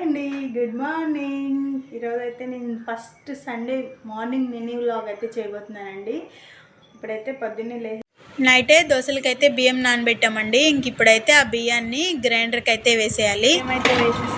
అండి good morning ఈరోజు అయితే నేను first Sunday morning mini vlog అయితే చేయబోతున్నానండి. ఇప్పుడైతే పొద్దున్నే లే నైటే దోశలకైతే బియ్యం నానబెట్టామండి. ఇంక ఇప్పుడైతే ఆ బియ్యాన్ని గ్రైండర్కి అయితే వేసేయాలి. ఏమైతే వేసేసాను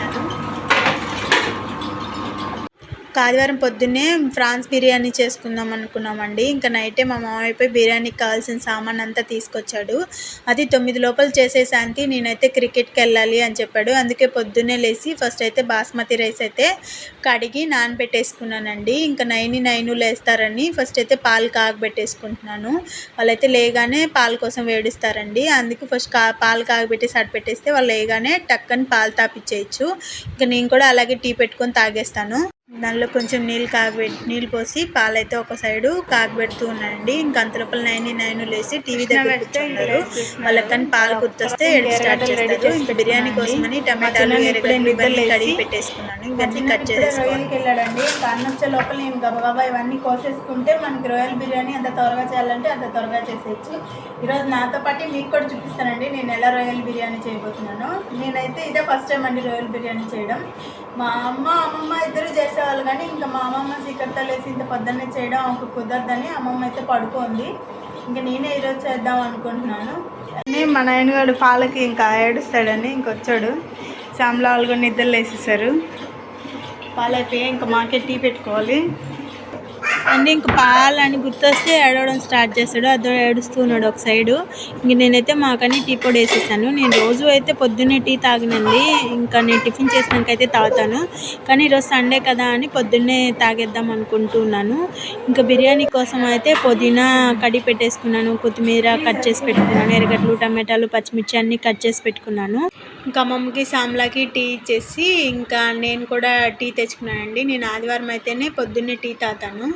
ఆదివారం పొద్దున్నే ఫ్రాన్స్ బిర్యానీ చేసుకుందాం అనుకున్నామండి. ఇంకా నైటే మా మామయ్య పోయి బిర్యానీకి కావాల్సిన సామాన్ అంతా తీసుకొచ్చాడు. అది తొమ్మిది లోపల చేసేసానికి నేనైతే క్రికెట్కి వెళ్ళాలి అని చెప్పాడు. అందుకే పొద్దున్నే లేచి ఫస్ట్ అయితే బాస్మతి రైస్ అయితే కడిగి నానబెట్టేసుకున్నానండి. ఇంకా నైన్ నైన్ లేస్తారని ఫస్ట్ అయితే పాలు కాగబెట్టేసుకుంటున్నాను. వాళ్ళైతే లేగానే పాలు కోసం వేడిస్తారండి. అందుకు ఫస్ట్ కా పాలు కాగబెట్టేసి అడ్డు వాళ్ళు లేగానే టక్కని పాలు తాపిచ్చేయచ్చు. ఇంకా నేను కూడా అలాగే టీ పెట్టుకొని తాగేస్తాను. దానిలో కొంచెం నీళ్ళు కాగబెట్టి నీళ్ళు పోసి పాలైతే ఒక సైడు కాగబెడుతూ ఉన్నానండి. ఇంకా అంతలోపల నైన్ నైన్ లేసి టీవీ దగ్గర కూర్చున్నారు. వాళ్ళకి కానీ పాలు గుర్తొస్తే ఎడిట్ స్టార్ట్ చేస్తారు. ఇంకా బిర్యానీ కోసమని టమాటాలు ఎరగడ్డలు ఇవన్నీ కడిగి పెట్టేసుకున్నాను. ఇవన్నీ కట్ చేసేసుకోవాలి. వెళ్ళాడండి. వచ్చే లోపల నేను గబగబా ఇవన్నీ కోసేసుకుంటే మనకి రొయ్యల్ బిర్యానీ అంత త్వరగా చేయాలంటే అంత త్వరగా చేసేయచ్చు. ఈరోజు నాతో పాటు మీకు కూడా చూపిస్తానండి. నేను ఎలా రొయ్యల్ బిర్యానీ చేయబోతున్నాను. నేనైతే ఇదే ఫస్ట్ టైం అండి రొయ్యల్ బిర్యానీ చేయడం. మా అమ్మ అమ్మమ్మ ఇద్దరు చేసేవాళ్ళు కానీ ఇంకా మా అమ్మమ్మ చీకటితో లేసి ఇంత పొద్దున్నే చేయడం ఒక కుదరదని అమ్మమ్మ అయితే పడుకోంది. ఇంకా నేనే ఈరోజు చేద్దాం అనుకుంటున్నాను. మా నాయనగాడు పాలకి ఇంకా ఏడుస్తాడని ఇంకొచ్చాడు. శామ్లా వాళ్ళు కూడా నిద్రలు వేసేసారు పాలు అయిపోయి ఇంకా మాకే టీ పెట్టుకోవాలి. అంటే ఇంక పాలని గుర్తొస్తే ఏడవడం స్టార్ట్ చేస్తాడు. అదో ఏడుస్తూ ఉన్నాడు ఒక సైడు. ఇంక నేనైతే మాకని టీ పొడి వేసేసాను. నేను రోజు అయితే పొద్దున్నే టీ తాగినండి. ఇంకా నేను టిఫిన్ చేసినాకైతే తాగుతాను. కానీ ఈరోజు సండే కదా అని పొద్దున్నే తాగేద్దాం అనుకుంటున్నాను ఇంకా బిర్యానీ కోసం అయితే పుదీనా కడి పెట్టేసుకున్నాను. కొత్తిమీర కట్ చేసి పెట్టుకున్నాను. ఎరగడ్లు టమాటాలు పచ్చిమిర్చి అన్నీ కట్ చేసి పెట్టుకున్నాను. ఇంకా మమ్మకి సామ్లాకి టీ ఇచ్చేసి ఇంకా నేను కూడా టీ తెచ్చుకున్నానండి. నేను ఆదివారం అయితేనే పొద్దున్నే టీ తాతాను.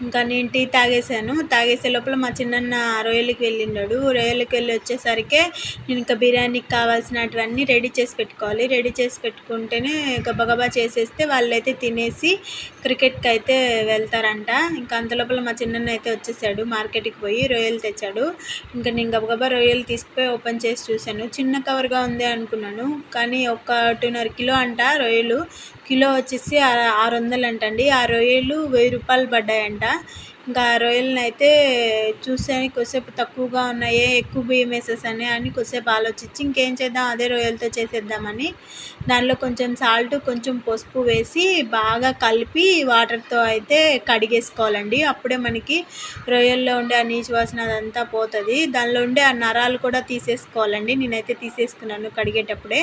ఇంకా నేను టీ తాగేసాను తాగేసే లోపల మా చిన్న రొయ్యలకి వెళ్ళిండాడు. రొయ్యలకి వెళ్ళి వచ్చేసరికి నేను ఇంకా బిర్యానీకి కావాల్సినటువన్నీ రెడీ చేసి పెట్టుకోవాలి. రెడీ చేసి పెట్టుకుంటేనే గబగబా చేసేస్తే వాళ్ళైతే తినేసి క్రికెట్కి అయితే వెళ్తారంట. ఇంకా అంతలోపల మా చిన్నన్న అయితే వచ్చేసాడు. మార్కెట్కి పోయి రొయ్యలు తెచ్చాడు. ఇంకా నేను గబగబా రొయ్యలు తీసుకుపోయి ఓపెన్ చేసి చూశాను. చిన్న కవర్గా ఉంది అనుకున్నాను. కానీ ఒక టూన్నర కిలో అంట రొయ్యలు. కిలో వచ్చేసి ఆరు వందలు అంటండి. ఆ రొయ్యలు వెయ్యి రూపాయలు పడ్డాయంట. এটা ఇంకా రొయ్యలను అయితే చూసాను కొద్దిసేపు తక్కువగా ఉన్నాయే ఎక్కువ బియ్యం వేసేసానే అని కొద్దిసేపు ఆలోచించి ఇంకేం చేద్దాం అదే రొయ్యలతో చేసేద్దామని దానిలో కొంచెం సాల్ట్ కొంచెం పసుపు వేసి బాగా కలిపి వాటర్తో అయితే కడిగేసుకోవాలండి. అప్పుడే మనకి రొయ్యల్లో ఉండే ఆ నీచు వాసన అదంతా పోతుంది. దానిలో ఉండే ఆ నరాలు కూడా తీసేసుకోవాలండి. నేనైతే తీసేసుకున్నాను కడిగేటప్పుడే.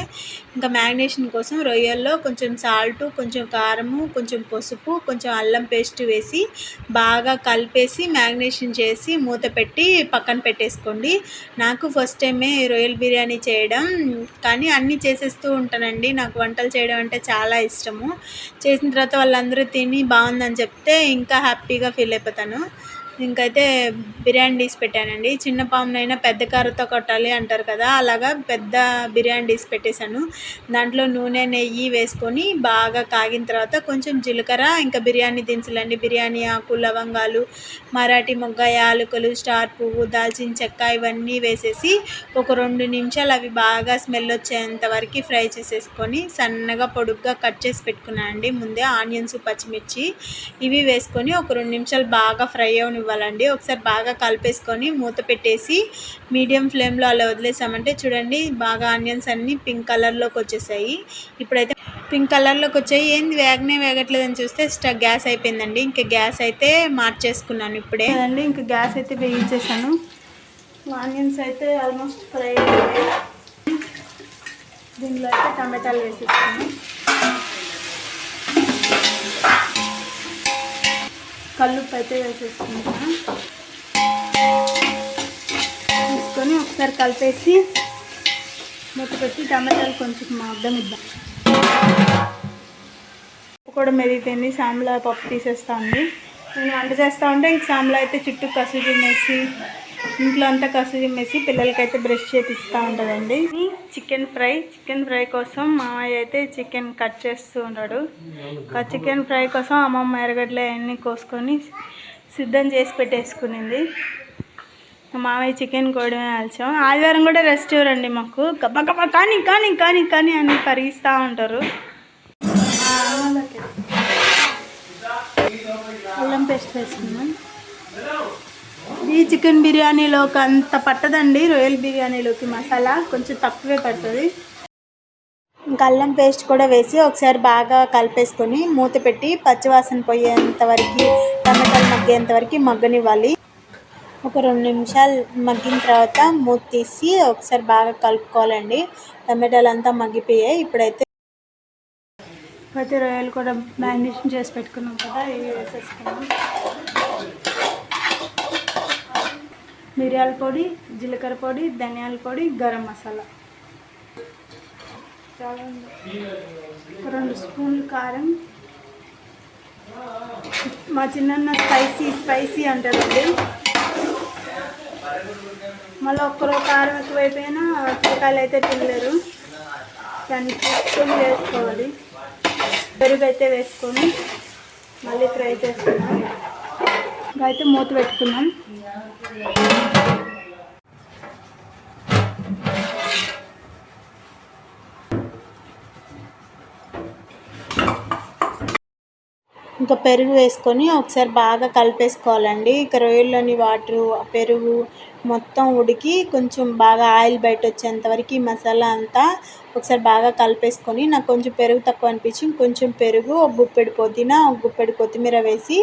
ఇంకా మ్యాగ్నేషన్ కోసం రొయ్యల్లో కొంచెం సాల్ట్ కొంచెం కారము కొంచెం పసుపు కొంచెం అల్లం పేస్ట్ వేసి బాగా కలిపేసి మ్యాగ్నేషన్ చేసి మూత పెట్టి పక్కన పెట్టేసుకోండి. నాకు ఫస్ట్ టైమే రొయ్యల్ బిర్యానీ చేయడం కానీ అన్నీ చేసేస్తూ ఉంటానండి. నాకు వంటలు చేయడం అంటే చాలా ఇష్టము. చేసిన తర్వాత వాళ్ళందరూ తిని బాగుందని చెప్తే ఇంకా హ్యాపీగా ఫీల్ అయిపోతాను. ఇంకైతే బిర్యానీ తీసి పెట్టానండి. చిన్న పామునైనా పెద్ద కారుతో కొట్టాలి అంటారు కదా అలాగా పెద్ద బిర్యానీ తీసి పెట్టేశాను. దాంట్లో నూనె నెయ్యి వేసుకొని బాగా కాగిన తర్వాత కొంచెం జీలకర్ర ఇంకా బిర్యానీ దినుసులండి. బిర్యానీ ఆకు లవంగాలు మరాఠీ మొగ్గ యాలకులు స్టార్ పువ్వు దాల్చిన చెక్క ఇవన్నీ వేసేసి ఒక రెండు నిమిషాలు అవి బాగా స్మెల్ వచ్చేంత వరకు ఫ్రై చేసేసుకొని సన్నగా పొడుగ్గా కట్ చేసి పెట్టుకున్నానండి. ముందే ఆనియన్స్ పచ్చిమిర్చి ఇవి వేసుకొని ఒక రెండు నిమిషాలు బాగా ఫ్రై అవనివ్వాలి. ఇవ్వాలండి. ఒకసారి బాగా కలిపేసుకొని మూత పెట్టేసి మీడియం ఫ్లేమ్లో అలా వదిలేసామంటే చూడండి బాగా ఆనియన్స్ అన్నీ పింక్ కలర్లోకి వచ్చేసాయి. ఇప్పుడైతే పింక్ కలర్లోకి వచ్చాయి. ఏంది వేగనే వేగట్లేదని చూస్తే స్టవ్ గ్యాస్ అయిపోయిందండి. ఇంకా గ్యాస్ అయితే మార్చేసుకున్నాను ఇప్పుడే. అండి ఇంకా గ్యాస్ అయితే వేయించేసాను. ఆనియన్స్ అయితే ఆల్మోస్ట్ ఫ్రై దీనిలో అయితే టమాటాలు వేసేస్తాను కల్లుప్పు అయితే వేసేసుకుంటాను తీసుకొని ఒకసారి కలిపేసి మూత పెట్టి టమాటాలు కొంచెం అర్థం ఇద్దాం. కూడా మెరిగిపోయింది. సాంబ్లా పప్పు తీసేస్తా ఉంది. నేను వంట చేస్తూ ఉంటే ఇంక సాంబ్లా అయితే చుట్టూ కసు తినేసి ఇంట్లో అంతా కసు చిమ్మేసి పిల్లలకైతే బ్రష్ చేపిస్తూ ఉంటుందండి. చికెన్ ఫ్రై చికెన్ ఫ్రై కోసం మామయ్య అయితే చికెన్ కట్ చేస్తూ ఉంటాడు చికెన్ ఫ్రై కోసం అమ్మమ్మ ఎరగడ్ల అవన్నీ కోసుకొని సిద్ధం చేసి పెట్టేసుకునింది. మామయ్య చికెన్ కోడమే అలచాం ఆదివారం కూడా రెస్ట్ ఇవ్వరండి మాకు. గబ్బ గబ్బ కానీ కానీ కానీ కానీ అని పరిగిస్తూ ఉంటారు. అల్లం పేస్ట్ వేసుకున్నాం ఈ చికెన్ బిర్యానీలోకి అంత పట్టదండి. రొయ్యల బిర్యానీలోకి మసాలా కొంచెం తక్కువే పడుతుంది. ఇంకా అల్లం పేస్ట్ కూడా వేసి ఒకసారి బాగా కలిపేసుకొని మూత పెట్టి పచ్చివాసన పోయేంత వరకు టమాటాలు మగ్గేంత వరకు మగ్గనివ్వాలి. ఒక రెండు నిమిషాలు మగ్గిన తర్వాత మూత తీసి ఒకసారి బాగా కలుపుకోవాలండి. టమాటాలు అంతా మగ్గిపోయాయి. ఇప్పుడైతే ప్రతి రొయ్యలు కూడా మ్యారినేషన్ చేసి పెట్టుకున్నాం కదా ఇవి వేసేసుకున్నాం మిరియాల పొడి జీలకర్ర పొడి ధనియాల పొడి గరం మసాలా. చాలా రెండు స్పూన్లు కారం. మా చిన్న స్పైసీ స్పైసీ అంటారండి. మళ్ళీ ఒక్కరో కారం ఎక్కువైపోయినా పిల్లకాయలు అయితే తినలేరు. దాన్ని చూసుకొని వేసుకోవాలి. పెరుగు అయితే వేసుకొని మళ్ళీ ఫ్రై చేసుకున్నాం ఇప్పుడైతే మూత పెట్టుకున్నాం. ఇంకా పెరుగు వేసుకొని ఒకసారి బాగా కలిపేసుకోవాలండి. ఇక రొయ్యల్లోని వాటరు ఆ పెరుగు మొత్తం ఉడికి కొంచెం బాగా ఆయిల్ బయట వచ్చేంత వరకు ఈ మసాలా అంతా ఒకసారి బాగా కలిపేసుకొని నాకు కొంచెం పెరుగు తక్కువ అనిపించి కొంచెం పెరుగు ఒక గుప్పెడు పుదీనా ఒక గుప్పెడు కొత్తిమీర వేసి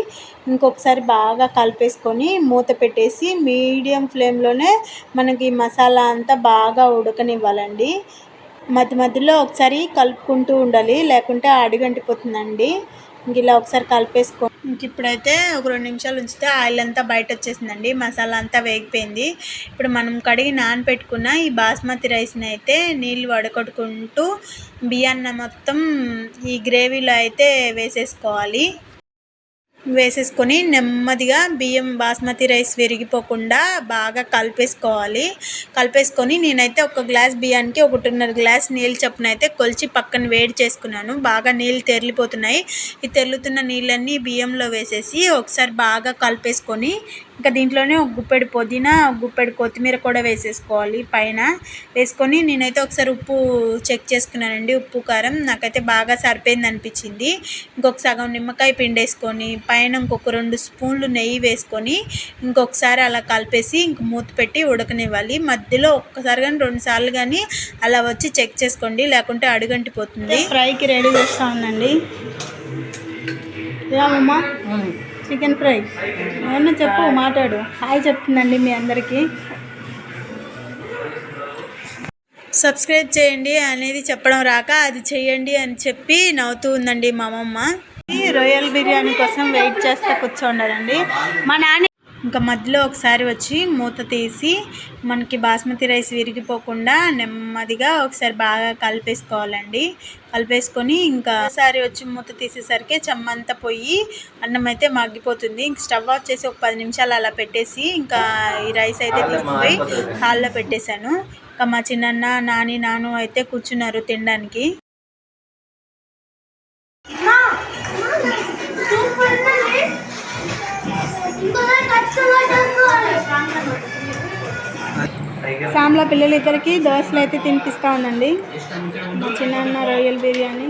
ఇంకొకసారి బాగా కలిపేసుకొని మూత పెట్టేసి మీడియం ఫ్లేమ్లోనే మనకి ఈ మసాలా అంతా బాగా ఉడకనివ్వాలండి. మధ్య మధ్యలో ఒకసారి కలుపుకుంటూ ఉండాలి లేకుంటే అడుగంటిపోతుందండి. ఇలా ఒకసారి కలిపేసుకో. ఇంక ఇప్పుడైతే ఒక రెండు నిమిషాలు ఉంచితే ఆయిల్ అంతా బయట వచ్చేసిందండి మసాలా అంతా వేగిపోయింది. ఇప్పుడు మనం కడిగి నానబెట్టుకున్న ఈ బాస్మతి రైస్ని అయితే నీళ్ళు వడగొట్టుకుంటూ బియ్యాన్ని మొత్తం ఈ గ్రేవీలో అయితే వేసేసుకోవాలి. వేసేసుకొని నెమ్మదిగా బియ్యం బాస్మతి రైస్ విరిగిపోకుండా బాగా కలిపేసుకోవాలి. కలిపేసుకొని నేనైతే ఒక గ్లాస్ బియ్యానికి ఒకటిన్నర గ్లాస్ నీళ్ళు చొప్పున అయితే కొలిచి పక్కన వేడి చేసుకున్నాను. బాగా నీళ్ళు తెరిలిపోతున్నాయి. ఈ తెరులుతున్న నీళ్ళన్నీ బియ్యంలో వేసేసి ఒకసారి బాగా కలిపేసుకొని ఇంకా దీంట్లోనే ఒక గుప్పెడు పుదీనా ఒక గుప్పెడు కొత్తిమీర కూడా వేసేసుకోవాలి పైన. వేసుకొని నేనైతే ఒకసారి ఉప్పు చెక్ చేసుకున్నానండి ఉప్పు కారం. నాకైతే బాగా సరిపోయింది అనిపించింది. ఇంకొక సగం నిమ్మకాయ పిండేసుకొని పైన ఇంకొక రెండు స్పూన్లు నెయ్యి వేసుకొని ఇంకొకసారి అలా కలిపేసి ఇంక మూత పెట్టి ఉడకనివ్వాలి. మధ్యలో ఒక్కసారి కానీ రెండు సార్లు కానీ అలా వచ్చి చెక్ చేసుకోండి లేకుంటే అడుగంటిపోతుంది. ఫ్రైకి రెడీ చేస్తా ఉందండి ఏమమ్మా చికెన్ ఫ్రై. ఏమన్నా చెప్పు మాట్లాడు. హాయ్ చెప్తుందండి మీ అందరికీ. సబ్స్క్రైబ్ చేయండి అనేది చెప్పడం రాక అది చేయండి అని చెప్పి నవ్వుతూ ఉందండి మా అమ్మమ్మ. రొయ్యల రొయ్యల్ బిర్యానీ కోసం వెయిట్ చేస్తే కూర్చోండారండి మా నాన్న ఇంకా మధ్యలో ఒకసారి వచ్చి మూత తీసి మనకి బాస్మతి రైస్ విరిగిపోకుండా నెమ్మదిగా ఒకసారి బాగా కలిపేసుకోవాలండి. కలిపేసుకొని ఇంకా ఒకసారి వచ్చి మూత తీసేసరికి చెమ్మంతా పోయి అన్నం అయితే మగ్గిపోతుంది. ఇంక స్టవ్ ఆఫ్ చేసి ఒక పది నిమిషాలు అలా పెట్టేసి ఇంకా ఈ రైస్ అయితే తీసుకుపోయి హాల్లో పెట్టేశాను. ఇంకా మా చిన్నన్న నాని నాను అయితే కూర్చున్నారు తినడానికి. సామ్లా పిల్లలిద్దరికి దోశలు అయితే తినిపిస్తా ఉందండి చిన్న రొయ్యల బిర్యానీ.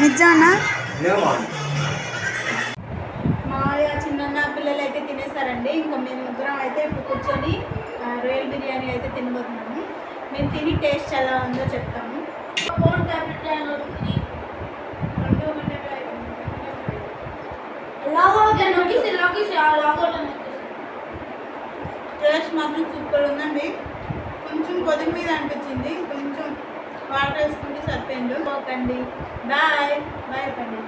నిజానా మాయ చిన్న పిల్లలు అయితే తినేసారండి. ఇంకా మేము ముగ్గురం అయితే ఇప్పుడు కూర్చొని రొయ్యల్ రొయ్యల బిర్యానీ అయితే తినబోతున్నాము. మేము తిని టేస్ట్ ఎలా ఉందో చెప్తాము. రెండు టేస్ట్ మాత్రం సూపర్ ఉందండి. కొంచెం కొద్దిమీద అనిపించింది. కొంచెం వాటర్ వేసుకుంటే సరిపోయిండు. ఓకండి. బాయ్ బాయ్ కండి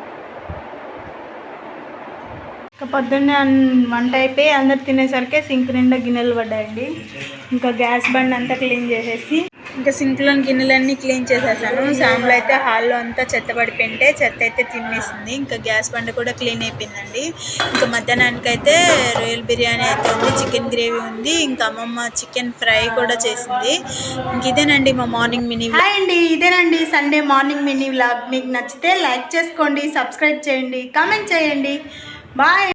ఇంకా పొద్దున్నే వంట అయిపోయి అందరు తినేసరికి సింక్ నిండా గిన్నెలు పడ్డాయండి. ఇంకా గ్యాస్ బండ్ అంతా క్లీన్ చేసేసి ఇంకా సింక్లోని గిన్నెలన్నీ క్లీన్ చేసేసాను. సాంబ్లో అయితే హాల్లో అంతా చెత్త పడిపోయింటే చెత్త అయితే తినేసింది. ఇంకా గ్యాస్ బండ కూడా క్లీన్ అయిపోయిందండి. ఇంకా మధ్యాహ్నానికి అయితే రొయ్యల బిర్యానీ అయితే ఉంది చికెన్ గ్రేవీ ఉంది ఇంకా అమ్మమ్మ చికెన్ ఫ్రై కూడా చేసింది. ఇంక ఇదేనండి మా మార్నింగ్ మినీ హాయ్ అండి ఇదేనండి సండే మార్నింగ్ మినీ వ్లాగ్. మీకు నచ్చితే లైక్ చేసుకోండి సబ్స్క్రైబ్ చేయండి కామెంట్ చేయండి. బాయ్.